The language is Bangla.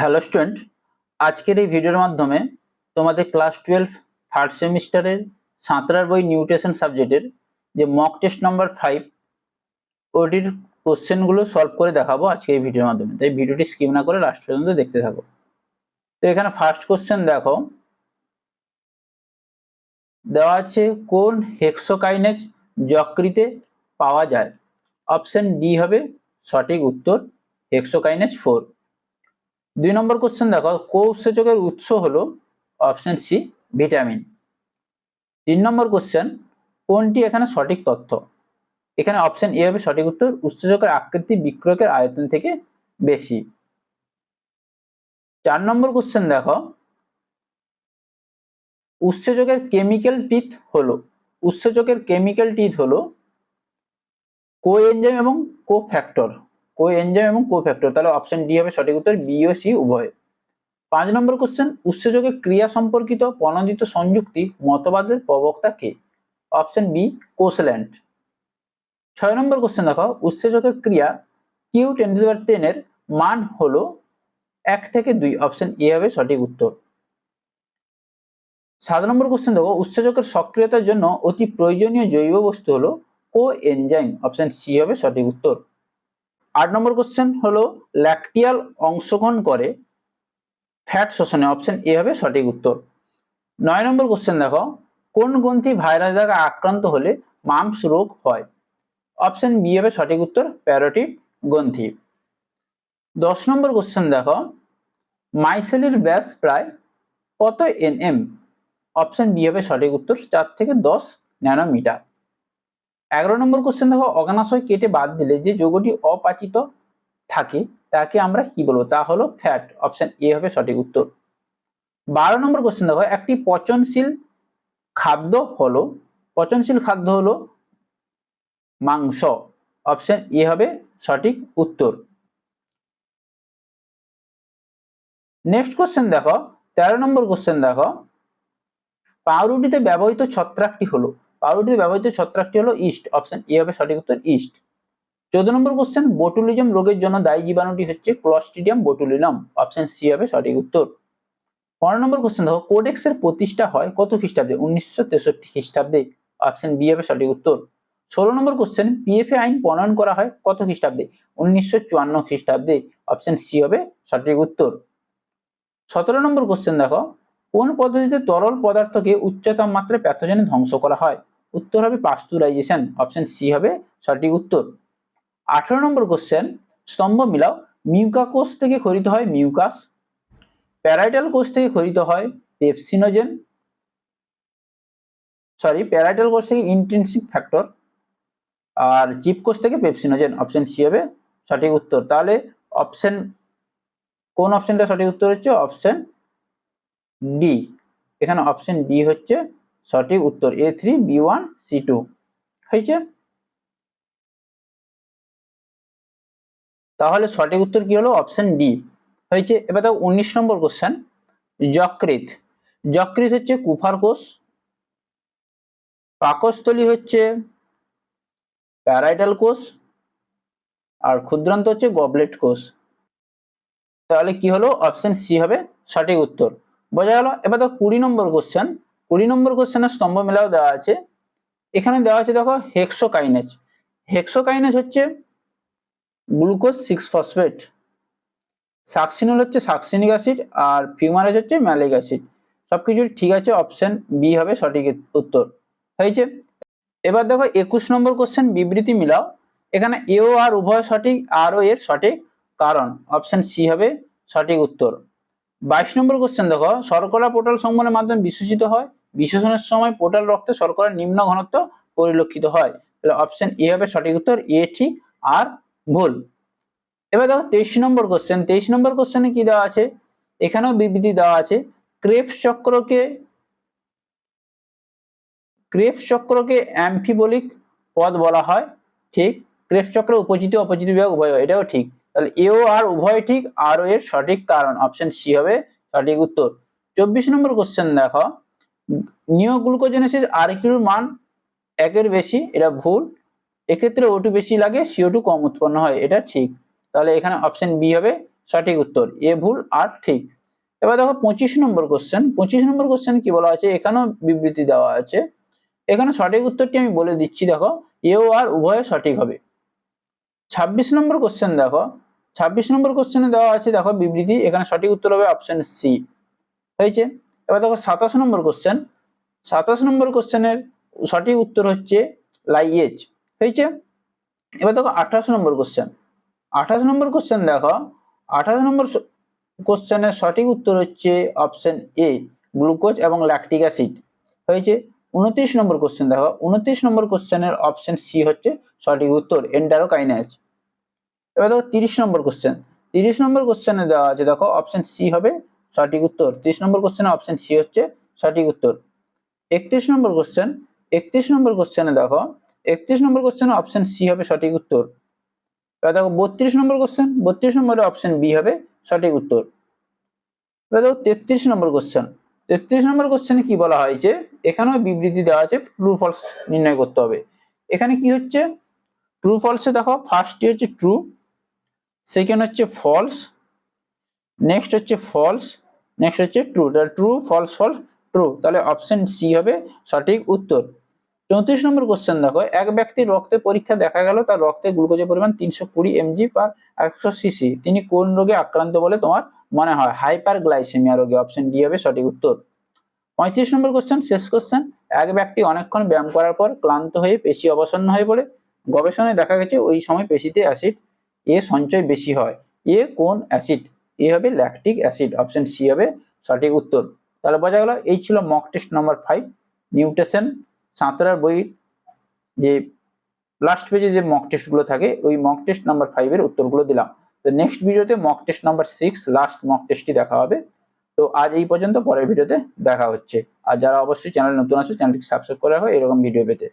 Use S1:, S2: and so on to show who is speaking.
S1: হ্যালো স্টুডেন্ট, আজকের এই ভিডিওর মাধ্যমে তোমাদের ক্লাস টুয়েলভ থার্ড সেমিস্টারের সাঁতরার বই নিউট্রিশন সাবজেক্টের যে মক টেস্ট নাম্বার ফাইভ ওটির কোশ্চেনগুলো সলভ করে দেখাবো আজকে এই ভিডিওর মাধ্যমে। তাই ভিডিওটি স্কিপ না করে লাস্ট পর্যন্ত দেখতে থাকো। তো এখানে ফার্স্ট কোশ্চেন দেখো। দেওয়া আছে, কোন হেক্সোকাইনেজ যকৃতে পাওয়া যায়? অপশন ডি হবে সঠিক উত্তর হেক্সোকাইনেজ ফোর দুই নম্বর কোশ্চেন দেখো কো উৎসেচকের উৎস হলো অপশন সি ভিটামিন তিন নম্বর কোশ্চেন কোনটি এখানে সঠিক তথ্য? এখানে অপশন এ হবে সঠিক উত্তর, উৎসেচকের আকৃতি বিক্রয়কের আয়তন থেকে বেশি। চার নম্বর কোশ্চেন দেখো, উৎসেচকের কেমিক্যাল টিথ হলো, উৎসেচকের কেমিক্যাল টিথ হলো কো এনজাইম এবং কো ফ্যাক্টর কো এনজাইম এবং কো ফ্যাক্টর তাহলে অপশন ডি হবে সঠিক উত্তর বি ও সি উভয়। পাঁচ নম্বর কোশ্চেন উৎসেচকের ক্রিয়া সম্পর্কিত প্রণোদিত সংযুক্তি মতবাদের প্রবক্তা কে? অপশন বি কোসল্যান্ড ছয় নম্বর কোশ্চেন দেখো, উৎসেচকের ক্রিয়া কিউ টেন টু টেনের মান হলো এক থেকে দুই অপশন এ হবে সঠিক উত্তর। সাত নম্বর কোশ্চেন দেখো, উৎসেচকের সক্রিয়তার জন্য অতি প্রয়োজনীয় জৈব বস্তু হলো কো এনজাইম অপশন সি হবে সঠিক উত্তর। আট নম্বর কোশ্চেন হলো ল্যাকটিয়াল অংশগ্রহণ করে ফ্যাট শোষণে অপশন এ হবে সঠিক উত্তর। নয় নম্বর কোশ্চেন দেখো, কোন গ্রন্থি ভাইরাস দ্বারা আক্রান্ত হলে মামস রোগ হয়? অপশন বি হবে সঠিক উত্তর প্যারোটিভ গ্রন্থি। দশ নম্বর কোশ্চেন দেখো মাইসেলের ব্যাস প্রায় কত এনএম অপশন বি হবে সঠিক উত্তর, চার থেকে দশ ন্যানোমিটার এগারো নম্বর কোশ্চেন দেখো অগ্নাশয় কেটে বাদ দিলে যে যৌগটি অপাচিত থাকে, তাকে আমরা কি বলব? তা হলো ফ্যাট অপশন এ হবে সঠিক উত্তর। বারো নম্বর কোশ্চেন দেখো, একটি পচনশীল খাদ্য হলো, পচনশীল খাদ্য হলো মাংস অপশন এ হবে সঠিক উত্তর। নেক্সট কোশ্চেন দেখো, তেরো নম্বর কোশ্চেন দেখো, পাউরুটিতে ব্যবহৃত ছত্রাকটি হলো পাউরুটিতে ব্যবহৃত ছত্রাকটি হলো ইস্ট অপশন এ হবে সঠিক উত্তর ইস্ট। চোদ্দ নম্বর কোশ্চেন বোটুলিজম রোগের জন্য দায়ী জীবাণুটি হচ্ছে ক্লস্ট্রিডিয়াম বোটুলিনাম অপশন সি হবে সঠিক উত্তর। পনেরো নম্বর কোশ্চেন দেখো কোডেক্সের প্রতিষ্ঠা হয় কত খ্রিস্টাব্দে? উনিশশো তেষট্টি খ্রিস্টাব্দে অপশন বি হবে সঠিক উত্তর। ষোলো নম্বর কোশ্চেন পিএফএ আইন প্রণয়ন করা হয় কত খ্রিস্টাব্দে? উনিশশো চুয়ান্ন খ্রিস্টাব্দে অপশন সি হবে সঠিক উত্তর। সতেরো নম্বর কোশ্চেন দেখো, কোন পদ্ধতিতে তরল পদার্থকে উচ্চ তাপমাত্রায় প্যাথোজেনে ধ্বংস করা হয়? উত্তর হবে পাস্তুরাইজেশন অপশন সি হবে সঠিক উত্তর। আঠারো নম্বর কোশ্চেন স্তম্ভ মিলাও। মিউকা কোষ থেকে খরিত হয় মিউকাস। প্যারাইটাল কোষ থেকে খরিত হয় পেপসিনোজেন। সরি প্যারাইটাল কোষ থেকে ইন্টেনসিভ ফ্যাক্টর আর চিপ কোষ থেকে পেপসিনোজেন অপশন সি হবে সঠিক উত্তর। তাহলে অপশন কোন অপশনটা সঠিক উত্তর হচ্ছে? অপশন ডি এখানে অপশন ডি হচ্ছে সঠিক উত্তর A three B one C two হয়েছে? তাহলে সঠিক উত্তর কি হলো? অপশন ডি হয়েছে? এবার দেখো, উনিশ নম্বর কোশ্চেন যকৃত যকৃত হচ্ছে কুফার কোষ। পাকস্থলী হচ্ছে প্যারাইটাল কোষ। আর ক্ষুদ্রান্ত হচ্ছে গবলেট কোষ। তাহলে কি হলো? অপশন সি হবে। সঠিক উত্তর। বোঝা গেল? এবার দেখো, কুড়ি নম্বর কোশ্চেন কুড়ি নম্বর কোশ্চেনের স্তম্ভ মেলাও দেওয়া আছে। এখানে দেওয়া আছে দেখো হেক্সোকাইনেজ হেক্সোকাইনেজ হচ্ছে গ্লুকোজ সিক্স ফসফেট সাকসিনল হচ্ছে সাকসিনিক অ্যাসিড আর ফিউমারেজ হচ্ছে ম্যালিক অ্যাসিড সবকিছু ঠিক আছে অপশন বি হবে সঠিক উত্তর। হয়েছে? এবার দেখো একুশ নম্বর কোশ্চেন বিবৃতি মিলাও। এখানে এও আর উভয় সঠিক আর ও এর সঠিক কারণ। অপশন সি হবে সঠিক উত্তর। বাইশ নম্বর কোশ্চেন দেখো, শর্করা পোর্টাল সংবহনের মাধ্যমে বিশ্বসিত হয়। বিশ্বসনের সময় পোর্টাল রক্তে শর্করার নিম্ন ঘনত্ব পরিলক্ষিত হয়। তাহলে অপশন এ হবে সঠিক উত্তর এ ঠিক, আর ভুল। এবার দেখো তেইশ নম্বর কোশ্চেন তেইশ নম্বর কোশ্চেনে কি দেওয়া আছে? এখানেও বিবৃতি দেওয়া আছে, ক্রেপস চক্রকে ক্রেপস চক্রকে অ্যাম্ফিবলিক পদ বলা হয়, ঠিক? ক্রেপস চক্র উপজিত, অপজিত বিভাগ উভয় এটাও ঠিক। তাহলে এও আর উভয় ঠিক আর এর সঠিক কারণ অপশন সি হবে সঠিক উত্তর। চব্বিশ নম্বর কোশ্চেন দেখো। নিওগ্লুকোজেনেসিস আর কিউর মান একের বেশি, এটা ভুল। এক্ষেত্রে ওটু বেশি লাগে সিও টু কম উৎপন্ন হয়, এটা ঠিক। তাহলে এখানে অপশন বি হবে, সঠিক উত্তর, এ ভুল আর ঠিক। এবার দেখো পঁচিশ নম্বর কোশ্চেন পঁচিশ নম্বর কোশ্চেন কি বলা আছে এখানেও বিবৃতি দেওয়া আছে। এখানে সঠিক উত্তরটি আমি বলে দিচ্ছি, দেখো এ ও আর উভয় সঠিক হবে। ছাব্বিশ নম্বর কোশ্চেন দেখো, ছাব্বিশ নম্বর কোশ্চেনে দেওয়া আছে, দেখো বিবৃতি, এখানে সঠিক উত্তর হবে অপশন সি হয়েছে? এবার দেখো সাতাশ নম্বর কোশ্চেন সাতাশ নম্বর কোশ্চেনের সঠিক উত্তর হচ্ছে লাইয়েজ হয়েছে? এবার দেখো আঠাশ নম্বর কোশ্চেন আঠাশ নম্বর কোশ্চেন দেখো। আঠাশ নম্বর কোশ্চেনের সঠিক উত্তর হচ্ছে অপশন এ গ্লুকোজ এবং ল্যাকটিক অ্যাসিড হয়েছে? উনত্রিশ নম্বর কোশ্চেন দেখো। উনত্রিশ নম্বর কোশ্চেনের অপশন সি হচ্ছে সঠিক উত্তর এন্ডারোকাইনাজ এবার দেখো তিরিশ নম্বর কোশ্চেন তিরিশ নম্বর কোশ্চেনে দেওয়া আছে, দেখো অপশন সি হবে সঠিক উত্তর। তিরিশ নম্বর কোশ্চেনে অপশন সি হচ্ছে সঠিক উত্তর। একত্রিশ নম্বর কোশ্চেন একত্রিশ নম্বর কোশ্চেনে দেখো, একত্রিশ নম্বর কোশ্চেনে অপশন সি হবে সঠিক উত্তর। এবার দেখো বত্রিশ নম্বর কোশ্চেন বত্রিশ নম্বরে অপশন বি হবে সঠিক উত্তর। এবার দেখো তেত্রিশ নম্বর কোশ্চেন তেত্রিশ নম্বর কোশ্চেনে কি বলা হয়েছে এখানেও বিবৃতি দেওয়া আছে ট্রু ফলস নির্ণয় করতে হবে। এখানে কি হচ্ছে? ট্রু ফলসে দেখো ফার্স্টটি হচ্ছে ট্রু সেকেন্ড হচ্ছে ফলস নেক্সট হচ্ছে ফলস নেক্সট হচ্ছে ট্রু তাহলে ট্রু ফলস ফলস ট্রু তাহলে অপশন সি হবে সঠিক উত্তর। চৌত্রিশ নম্বর কোশ্চেন দেখো, এক ব্যক্তির রক্তে পরীক্ষা দেখা গেল, তার রক্তে গ্লুকোজের পরিমাণ তিনশো কুড়ি এমজি পার একশো সিসি, তিনি কোন রোগে আক্রান্ত বলে তোমার মনে হয়? হাইপার গ্লাইসেমিয়া রোগে অপশন ডি হবে সঠিক উত্তর। পঁয়ত্রিশ নম্বর কোশ্চেন শেষ কোশ্চেন এক ব্যক্তি অনেকক্ষণ ব্যায়াম করার পর ক্লান্ত হয়ে পেশি অবসন্ন হয়ে পড়ে গবেষণায় দেখা গেছে, ওই সময় পেশিতে অ্যাসিড এ সঞ্চয় বেশি হয়। এ কোন অ্যাসিড এ হবে ল্যাকটিক অ্যাসিড অপশন সি হবে সঠিক উত্তর। তাহলে বোঝা গেল, এই ছিল mock test number five nutrition সাঁতরার বইয়ের যে লাস্ট পেজে যে মক টেস্টগুলো থাকে, ওই মক টেস্ট নাম্বার ফাইভের উত্তরগুলো দিলাম। তো নেক্সট ভিডিওতে mock test number six last mock টেস্টটি দেখা হবে। তো আজ এই পর্যন্ত, পরের ভিডিওতে দেখা হচ্ছে। আর যারা অবশ্যই চ্যানেল নতুন আছে চ্যানেলটিকে সাবস্ক্রাইব করে রাখো, এরকম ভিডিও পেতে।